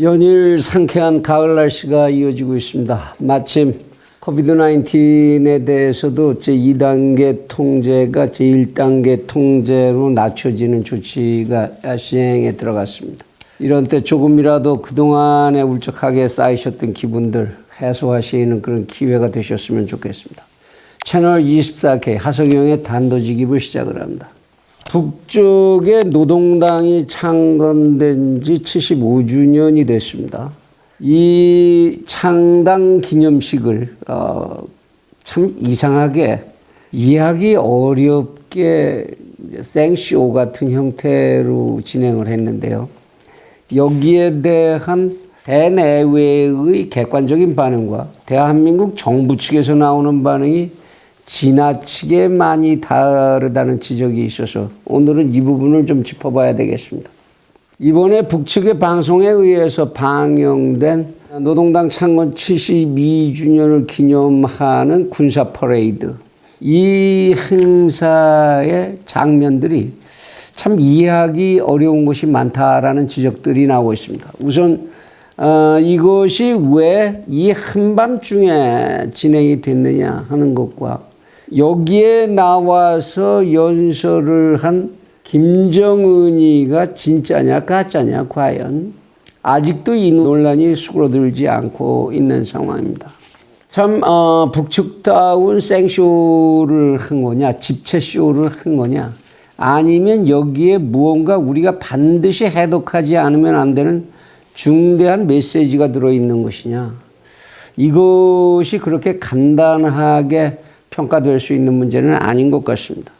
연일 상쾌한 가을 날씨가 이어지고 있습니다. 마침 코비드 19에 대해서도 제2단계 통제가 제1단계 통제로 낮춰지는 조치가 시행에 들어갔습니다. 이런 때 조금이라도 그동안에 울적하게 쌓이셨던 기분들 해소하시는 그런 기회가 되셨으면 좋겠습니다. 채널 24K 하성영의 단도직입을 시작을 합니다. 북쪽에 노동당이 창건된 지 75주년이 됐습니다. 이 창당 기념식을 어, 참 이상하게 이해하기 어렵게 생쇼 같은 형태로 진행을 했는데요. 여기에 대한 대내외의 객관적인 반응과 대한민국 정부 측에서 나오는 반응이 지나치게 많이 다르다는 지적이 있어서 오늘은 이 부분을 좀 짚어봐야 되겠습니다. 이번에 북측의 방송에 의해서 방영된 노동당 창건 72주년을 기념하는 군사 퍼레이드. 이 행사의 장면들이 참 이해하기 어려운 것이 많다라는 지적들이 나오고 있습니다. 우선 어, 이것이 왜 이 한밤중에 진행이 됐느냐 하는 것과 여기에 나와서 연설을 한 김정은이가 진짜냐 가짜냐 과연 아직도 이 논란이 수그러들지 않고 있는 상황입니다. 참 어, 북측다운 생쇼를 한 거냐 집체쇼를 한 거냐 아니면 여기에 무언가 우리가 반드시 해독하지 않으면 안 되는 중대한 메시지가 들어있는 것이냐 이것이 그렇게 간단하게 평가될 수 있는 문제는 아닌 것 같습니다.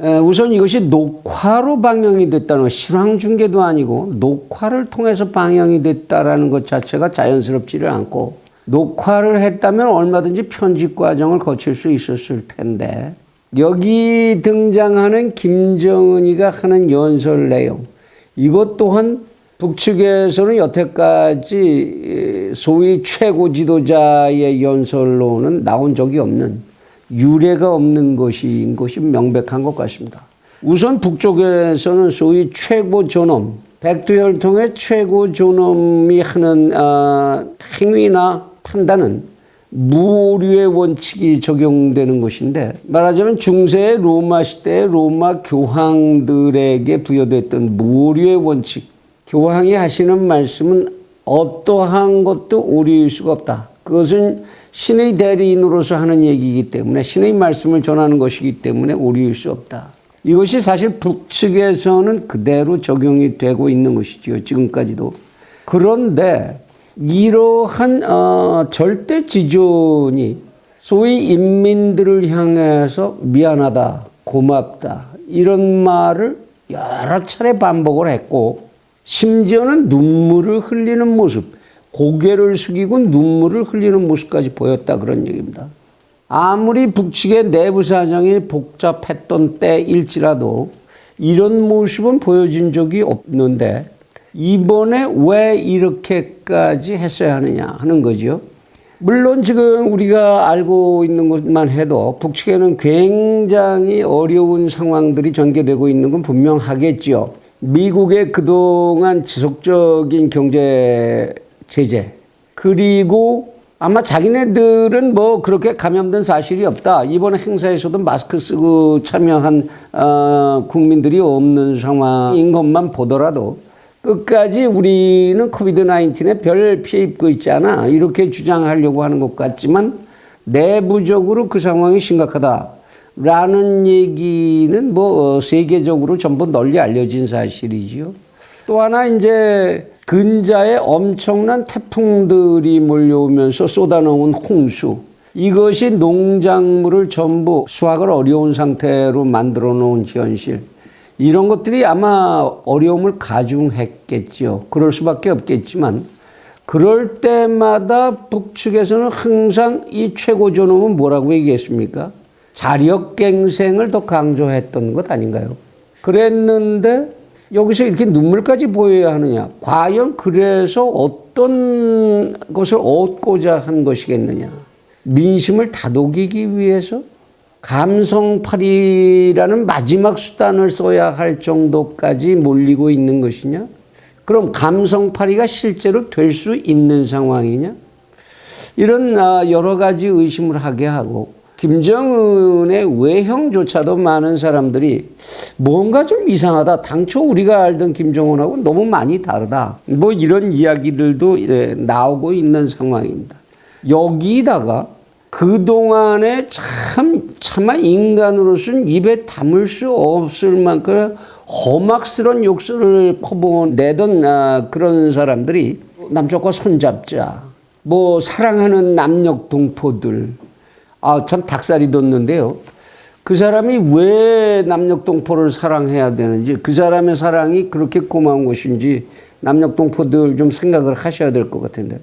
에, 우선 이것이 녹화로 방영이 됐다는 것, 실황 중계도 아니고 녹화를 통해서 방영이 됐다라는 것 자체가 자연스럽지를 않고 녹화를 했다면 얼마든지 편집 과정을 거칠 수 있었을 텐데 여기 등장하는 김정은이가 하는 연설 내용 이것 또한 북측에서는 여태까지 소위 최고 지도자의 연설로는 나온 적이 없는 유례가 없는 것인 것이 명백한 것 같습니다. 우선 북쪽에서는 소위 최고 존엄, 백두혈통의 최고 존엄이 하는 어, 행위나 판단은 무오류의 원칙이 적용되는 것인데 말하자면 중세 로마 시대의 로마 교황들에게 부여됐던 무오류의 원칙 교황이 하시는 말씀은 어떠한 것도 오류일 수가 없다. 그것은 신의 대리인으로서 하는 얘기이기 때문에 신의 말씀을 전하는 것이기 때문에 오류일 수 없다. 이것이 사실 북측에서는 그대로 적용이 되고 있는 것이지요. 지금까지도. 그런데 이러한 어, 절대 지존이 소위 인민들을 향해서 미안하다, 고맙다 이런 말을 여러 차례 반복을 했고 심지어는 눈물을 흘리는 모습, 고개를 숙이고 눈물을 흘리는 모습까지 보였다 그런 얘기입니다. 아무리 북측의 내부 사정이 복잡했던 때일지라도 이런 모습은 보여진 적이 없는데 이번에 왜 이렇게까지 했어야 하느냐 하는 거죠. 물론 지금 우리가 알고 있는 것만 해도 북측에는 굉장히 어려운 상황들이 전개되고 있는 건 분명하겠지요. 미국의 그동안 지속적인 경제 제재 그리고 아마 자기네들은 뭐 그렇게 감염된 사실이 없다. 이번 행사에서도 마스크 쓰고 참여한 어, 국민들이 없는 상황인 것만 보더라도 끝까지 우리는 코비드 19에 별 피해 입고 있지 않아. 이렇게 주장하려고 하는 것 같지만 내부적으로 그 상황이 심각하다. 라는 얘기는 뭐 어, 세계적으로 전부 널리 알려진 사실이지요. 또 하나 이제 근자에 엄청난 태풍들이 몰려오면서 쏟아놓은 홍수. 이것이 농작물을 전부 수확을 어려운 상태로 만들어 놓은 현실. 이런 것들이 아마 어려움을 가중했겠지요. 그럴 수밖에 없겠지만, 그럴 때마다 북측에서는 항상 이 최고 존엄은 뭐라고 얘기했습니까? 자력갱생을 더 강조했던 것 아닌가요? 그랬는데 여기서 이렇게 눈물까지 보여야 하느냐? 과연 그래서 어떤 것을 얻고자 한 것이겠느냐? 민심을 다독이기 위해서 감성팔이라는 마지막 수단을 써야 할 정도까지 몰리고 있는 것이냐? 그럼 감성파리가 실제로 될 수 있는 상황이냐? 이런 아, 여러 가지 의심을 하게 하고 김정은의 외형조차도 많은 사람들이 뭔가 좀 이상하다. 당초 우리가 알던 김정은하고 너무 많이 다르다. 뭐 이런 이야기들도 예, 나오고 있는 상황입니다. 여기다가 그동안에 참, 차마 인간으로서는 입에 담을 수 없을 만큼 험악스러운 욕설을 퍼부내던 아, 그런 사람들이 남쪽과 손잡자. 뭐 사랑하는 남녘 동포들. 아, 참 닭살이 돋는데요. 그 사람이 왜 남녘 동포를 사랑해야 되는지, 그 사람의 사랑이 그렇게 고마운 것인지 남녘 동포들 좀 생각을 하셔야 될 것 같은데.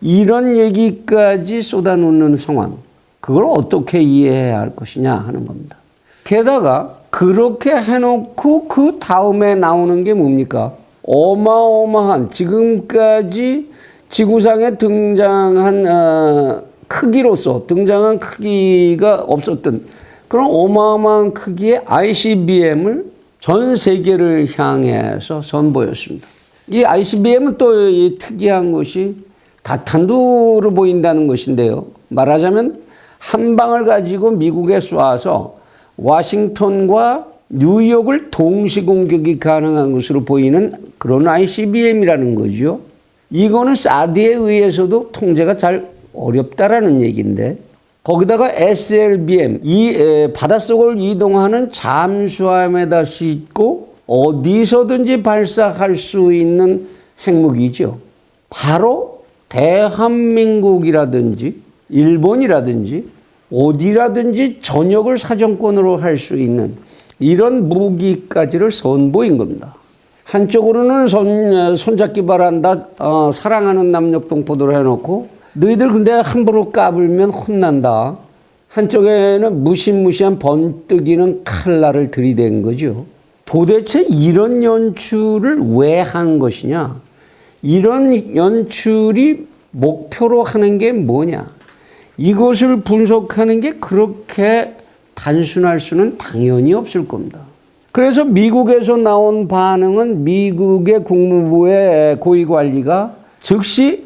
이런 얘기까지 쏟아놓는 상황. 그걸 어떻게 이해해야 할 것이냐 하는 겁니다. 게다가 그렇게 해놓고 그 다음에 나오는 게 뭡니까? 어마어마한 지금까지 지구상에 등장한 어, 크기로서 등장한 크기가 없었던 그런 어마어마한 크기의 ICBM을 전 세계를 향해서 선보였습니다. 이 ICBM은 또 이 특이한 것이 다탄두로 보인다는 것인데요. 말하자면 한 방을 가지고 미국에 쏴서 와싱턴과 뉴욕을 동시 공격이 가능한 것으로 보이는 그런 ICBM이라는 거죠. 이거는 사드에 의해서도 통제가 잘 어렵다라는 얘기인데 거기다가 SLBM 이 에, 바닷속을 이동하는 잠수함에다 싣고 어디서든지 발사할 수 있는 핵무기죠. 바로 대한민국이라든지 일본이라든지 어디라든지 전역을 사정권으로 할 수 있는 이런 무기까지를 선보인 겁니다. 한쪽으로는 손, 손잡기 바란다, 어, 사랑하는 남녘 동포들 해놓고 너희들 근데 함부로 까불면 혼난다. 한쪽에는 무시무시한 번뜩이는 칼날을 들이댄 거죠. 도대체 이런 연출을 왜 한 것이냐? 이런 연출이 목표로 하는 게 뭐냐? 이것을 분석하는 게 그렇게 단순할 수는 당연히 없을 겁니다. 그래서 미국에서 나온 반응은 미국의 국무부의 고위 관리가 즉시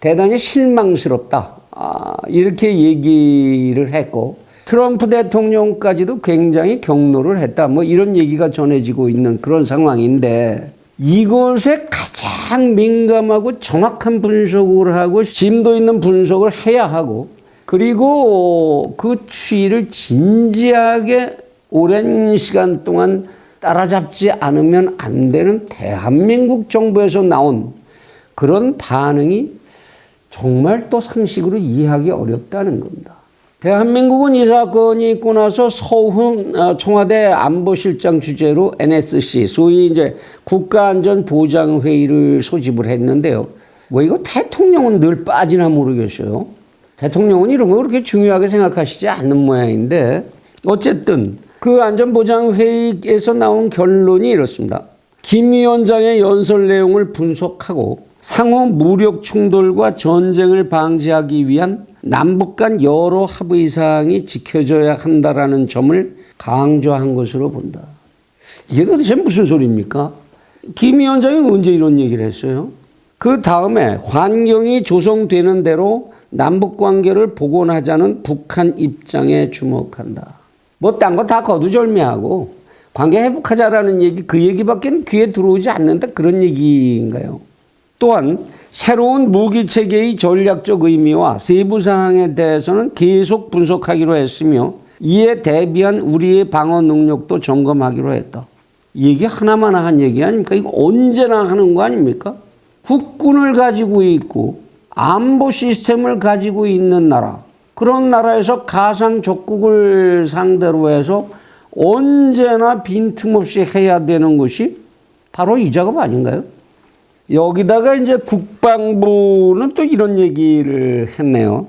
대단히 실망스럽다. 아, 이렇게 얘기를 했고 트럼프 대통령까지도 굉장히 경로를 했다. 뭐 이런 얘기가 전해지고 있는 그런 상황인데 이것에 가장 민감하고 정확한 분석을 하고 심도 있는 분석을 해야 하고 그리고 그 추이를 진지하게 오랜 시간 동안 따라잡지 않으면 안 되는 대한민국 정부에서 나온 그런 반응이 정말 또 상식으로 이해하기 어렵다는 겁니다. 대한민국은 이 사건이 있고 나서 서훈 어, 청와대 안보실장 주재로 NSC 소위 이제 국가안전보장회의를 소집을 했는데요. 뭐 이거 대통령은 늘 빠지나 모르겠어요. 대통령은 이런 거 그렇게 중요하게 생각하시지 않는 모양인데 어쨌든 그 안전보장회의에서 나온 결론이 이렇습니다. 김 위원장의 연설 내용을 분석하고 상호 무력 충돌과 전쟁을 방지하기 위한 남북 간 여러 합의 사항이 지켜져야 한다라는 점을 강조한 것으로 본다. 이게 도대체 무슨 소리입니까? 김 위원장이 언제 이런 얘기를 했어요? 그 다음에 환경이 조성되는 대로 남북 관계를 복원하자는 북한 입장에 주목한다. 뭐 딴 거 다 거두절미하고 관계 회복하자라는 얘기 그 얘기밖에 귀에 들어오지 않는다 그런 얘기인가요? 또한 새로운 무기 체계의 전략적 의미와 세부 사항에 대해서는 계속 분석하기로 했으며 이에 대비한 우리의 방어 능력도 점검하기로 했다. 이 얘기 하나만 한 얘기 아닙니까? 이거 언제나 하는 거 아닙니까? 국군을 가지고 있고 안보 시스템을 가지고 있는 나라 그런 나라에서 가상 적국을 상대로 해서 언제나 빈틈없이 해야 되는 것이 바로 이 작업 아닌가요? 여기다가 이제 국방부는 또 이런 얘기를 했네요.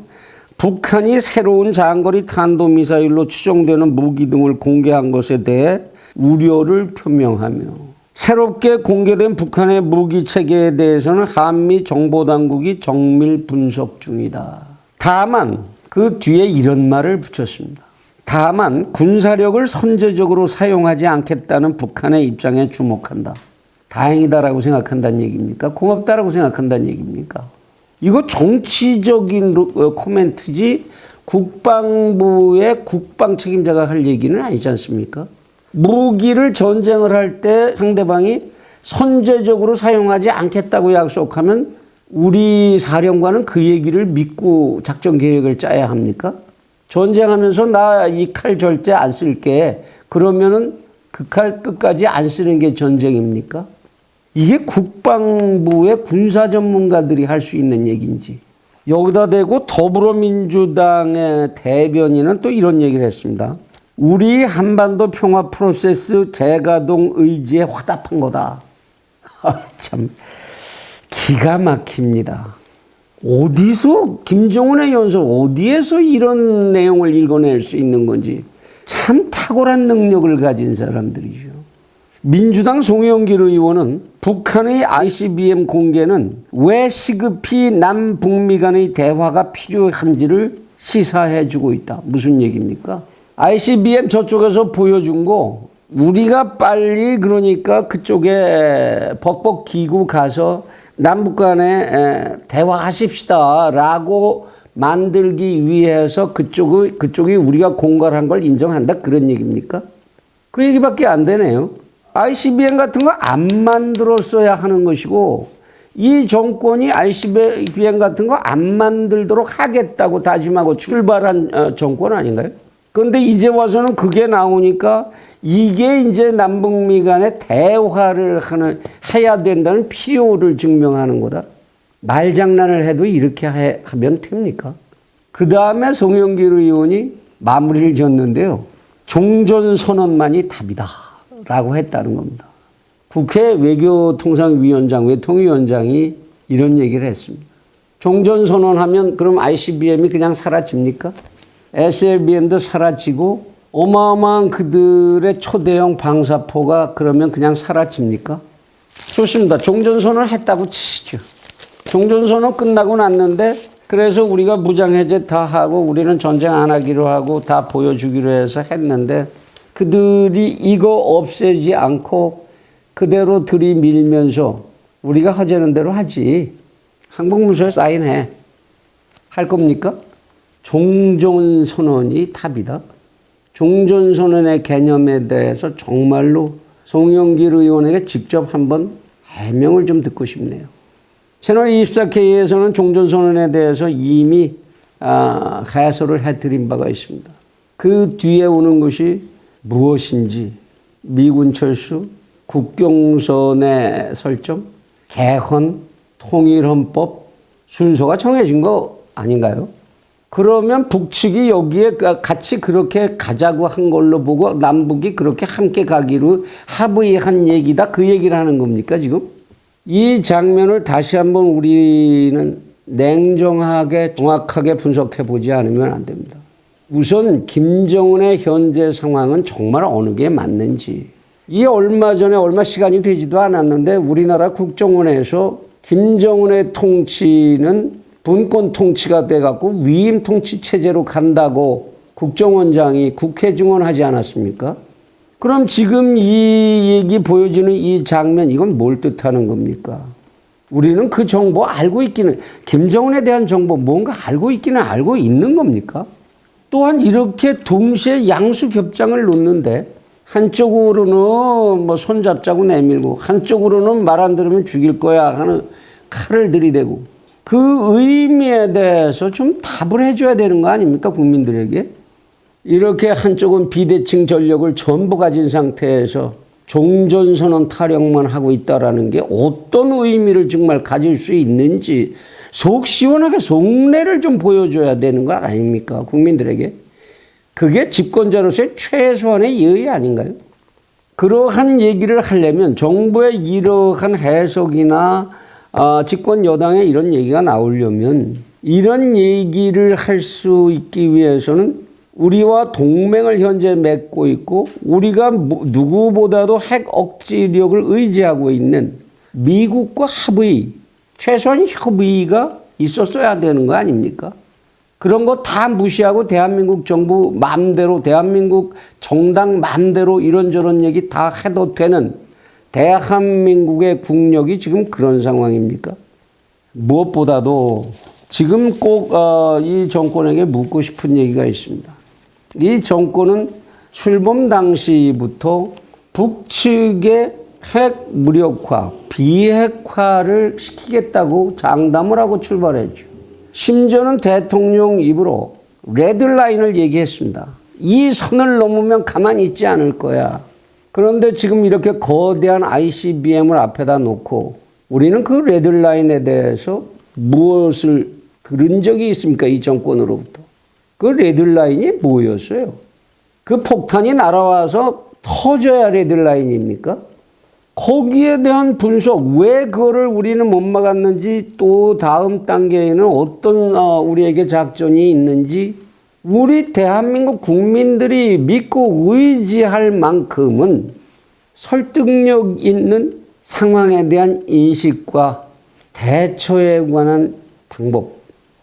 북한이 새로운 장거리 탄도미사일로 추정되는 무기 등을 공개한 것에 대해 우려를 표명하며 새롭게 공개된 북한의 무기 체계에 대해서는 한미 정보당국이 정밀 분석 중이다. 다만 그 뒤에 이런 말을 붙였습니다. 다만 군사력을 선제적으로 사용하지 않겠다는 북한의 입장에 주목한다. 다행이다라고 생각한다는 얘기입니까? 고맙다라고 생각한다는 얘기입니까? 이거 정치적인 로- 어, 코멘트지 국방부의 국방 책임자가 할 얘기는 아니지 않습니까? 무기를 전쟁을 할 때 상대방이 선제적으로 사용하지 않겠다고 약속하면 우리 사령관은 그 얘기를 믿고 작전 계획을 짜야 합니까? 전쟁하면서 나 이 칼 절대 안 쓸게. 그러면은 그 칼 끝까지 안 쓰는 게 전쟁입니까? 이게 국방부의 군사 전문가들이 할 수 있는 얘기인지. 여기다 대고 더불어민주당의 대변인은 또 이런 얘기를 했습니다. 우리 한반도 평화 프로세스 재가동 의지에 화답한 거다. 아, 참 기가 막힙니다. 어디서 김정은의 연설 어디에서 이런 내용을 읽어낼 수 있는 건지 참 탁월한 능력을 가진 사람들이죠. 민주당 송영길 의원은 북한의 ICBM 공개는 왜 시급히 남북미 간의 대화가 필요한지를 시사해 주고 있다. 무슨 얘기입니까? ICBM 저쪽에서 보여준 거 우리가 빨리 그러니까 그쪽에 벅벅 기고 가서 남북 간에 에, 대화하십시다라고 만들기 위해서 그쪽이 그쪽이 우리가 공갈한 걸 인정한다 그런 얘기입니까? 그 얘기밖에 안 되네요. ICBM 같은 거 안 만들었어야 하는 것이고 이 정권이 ICBM 같은 거 안 만들도록 하겠다고 다짐하고 출발한 어, 정권 아닌가요? 그런데 이제 와서는 그게 나오니까 이게 이제 남북미 간의 대화를 하는 해야 된다는 필요를 증명하는 거다. 말장난을 해도 이렇게 해- 하면 됩니까? 그 다음에 송영길 의원이 마무리를 졌는데요. 종전선언만이 답이다. 라고 했다는 겁니다. 국회 외교통상위원장, 외통위원장이 이런 얘기를 했습니다. 종전선언하면 그럼 ICBM이 그냥 사라집니까? SLBM도 사라지고 어마어마한 그들의 초대형 방사포가 그러면 그냥 사라집니까? 좋습니다. 종전선언 했다고 치시죠. 종전선언 끝나고 났는데 그래서 우리가 무장해제 다 하고 우리는 전쟁 안 하기로 하고 다 보여주기로 해서 했는데 그들이 이거 없애지 않고 그대로 들이밀면서 우리가 하자는 대로 하지. 항복문서에 사인해. 할 겁니까? 종전선언이 답이다. 종전선언의 개념에 대해서 정말로 송영길 의원에게 직접 한번 해명을 좀 듣고 싶네요. 채널 24K에서는 종전선언에 대해서 이미 아, 해설을 해드린 바가 있습니다. 그 뒤에 오는 것이 무엇인지 미군 철수, 국경선의 설정, 개헌, 통일헌법 순서가 정해진 거 아닌가요? 그러면 북측이 여기에 같이 그렇게 가자고 한 걸로 보고 남북이 그렇게 함께 가기로 합의한 얘기다 그 얘기를 하는 겁니까 지금? 이 장면을 다시 한번 우리는 냉정하게 정확하게 분석해 보지 않으면 안 됩니다. 우선 김정은의 현재 상황은 정말 어느 게 맞는지. 이 얼마 전에 얼마 시간이 되지도 않았는데 우리나라 국정원에서 김정은의 통치는 분권 통치가 돼갖고 위임 통치 체제로 간다고 국정원장이 국회 증언하지 않았습니까? 그럼 지금 이 얘기 보여주는 이 장면 이건 뭘 뜻하는 겁니까? 우리는 그 정보 알고 있기는 김정은에 대한 정보 뭔가 알고 있기는 알고 있는 겁니까? 또한 이렇게 동시에 양수 겹장을 놓는데 한쪽으로는 뭐 손잡자고 내밀고 한쪽으로는 말 안 들으면 죽일 거야 하는 칼을 들이대고 그 의미에 대해서 좀 답을 해줘야 되는 거 아닙니까 국민들에게? 이렇게 한쪽은 비대칭 전력을 전부 가진 상태에서 종전선언 타령만 하고 있다라는 게 어떤 의미를 정말 가질 수 있는지 속 시원하게 속내를 좀 보여줘야 되는 거 아닙니까 국민들에게? 그게 집권자로서의 최소한의 예의 아닌가요? 그러한 얘기를 하려면 정부의 이러한 해석이나 어, 집권 여당의 이런 얘기가 나오려면 이런 얘기를 할 수 있기 위해서는 우리와 동맹을 현재 맺고 있고 우리가 뭐- 누구보다도 핵 억지력을 의지하고 있는 미국과 합의, 최소한 협의가 있었어야 되는 거 아닙니까? 그런 거 다 무시하고 대한민국 정부 마음대로 대한민국 정당 마음대로 이런저런 얘기 다 해도 되는 대한민국의 국력이 지금 그런 상황입니까? 무엇보다도 지금 꼭이 정권에게 묻고 싶은 얘기가 있습니다. 이 정권은 출범 당시부터 북측의 핵 무력화, 비핵화를 시키겠다고 장담을 하고 출발했죠. 심지어는 대통령 입으로 레드라인을 얘기했습니다. 이 선을 넘으면 가만히 있지 않을 거야. 그런데 지금 이렇게 거대한 ICBM을 앞에다 놓고 우리는 그 레드라인에 대해서 무엇을 들은 적이 있습니까? 이 정권으로부터. 그 레드라인이 뭐였어요? 그 폭탄이 날아와서 터져야 레드라인입니까? 거기에 대한 분석, 왜 그거를 우리는 못 막았는지 또 다음 단계에는 어떤 어, 우리에게 작전이 있는지 우리 대한민국 국민들이 믿고 의지할 만큼은 설득력 있는 상황에 대한 인식과 대처에 관한 방법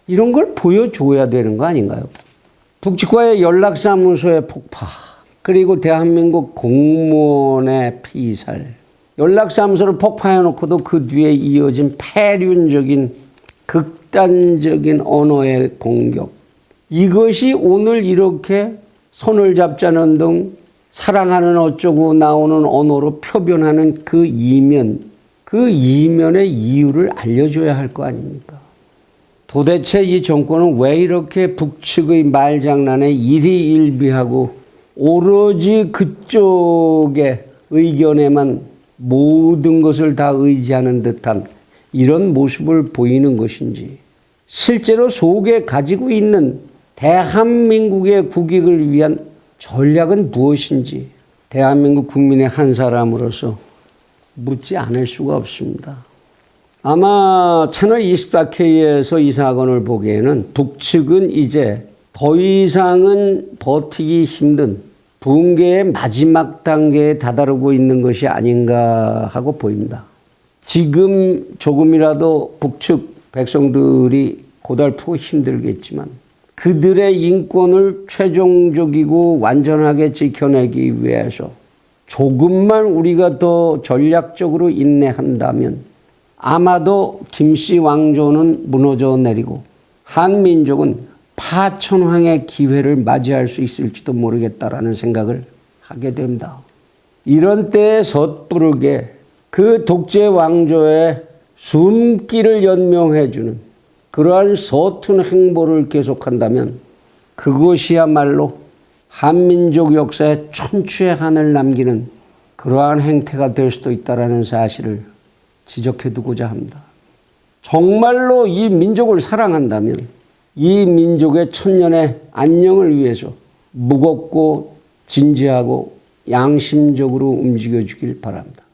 이런 걸 보여줘야 되는 거 아닌가요? 북측과의 연락사무소의 폭파 그리고 대한민국 공무원의 피살 연락사무소를 폭파해놓고도 그 뒤에 이어진 폐륜적인 극단적인 언어의 공격 이것이 오늘 이렇게 손을 잡자는 등 사랑하는 어쩌고 나오는 언어로 표현하는 그 이면, 그 이면의 이유를 알려줘야 할 거 아닙니까? 도대체 이 정권은 왜 이렇게 북측의 말장난에 일희일비하고 오로지 그쪽의 의견에만 모든 것을 다 의지하는 듯한 이런 모습을 보이는 것인지 실제로 속에 가지고 있는 대한민국의 국익을 위한 전략은 무엇인지 대한민국 국민의 한 사람으로서 묻지 않을 수가 없습니다. 아마 채널 24K에서 이 사건을 보기에는 북측은 이제 더 이상은 버티기 힘든 붕괴의 마지막 단계에 다다르고 있는 것이 아닌가 하고 보입니다. 지금 조금이라도 북측 백성들이 고달프고 힘들겠지만 그들의 인권을 최종적이고 완전하게 지켜내기 위해서 조금만 우리가 더 전략적으로 인내한다면 아마도 김씨 왕조는 무너져 내리고 한민족은 파천황의 기회를 맞이할 수 있을지도 모르겠다라는 생각을 하게 됩니다. 이런 때에 섣부르게 그 독재 왕조의 숨기를 연명해주는 그러한 서툰 행보를 계속한다면 그것이야말로 한민족 역사에 천추의 한을 남기는 그러한 행태가 될 수도 있다라는 사실을 지적해 두고자 합니다. 정말로 이 민족을 사랑한다면 이 민족의 천년의 안녕을 위해서 무겁고 진지하고 양심적으로 움직여 주길 바랍니다.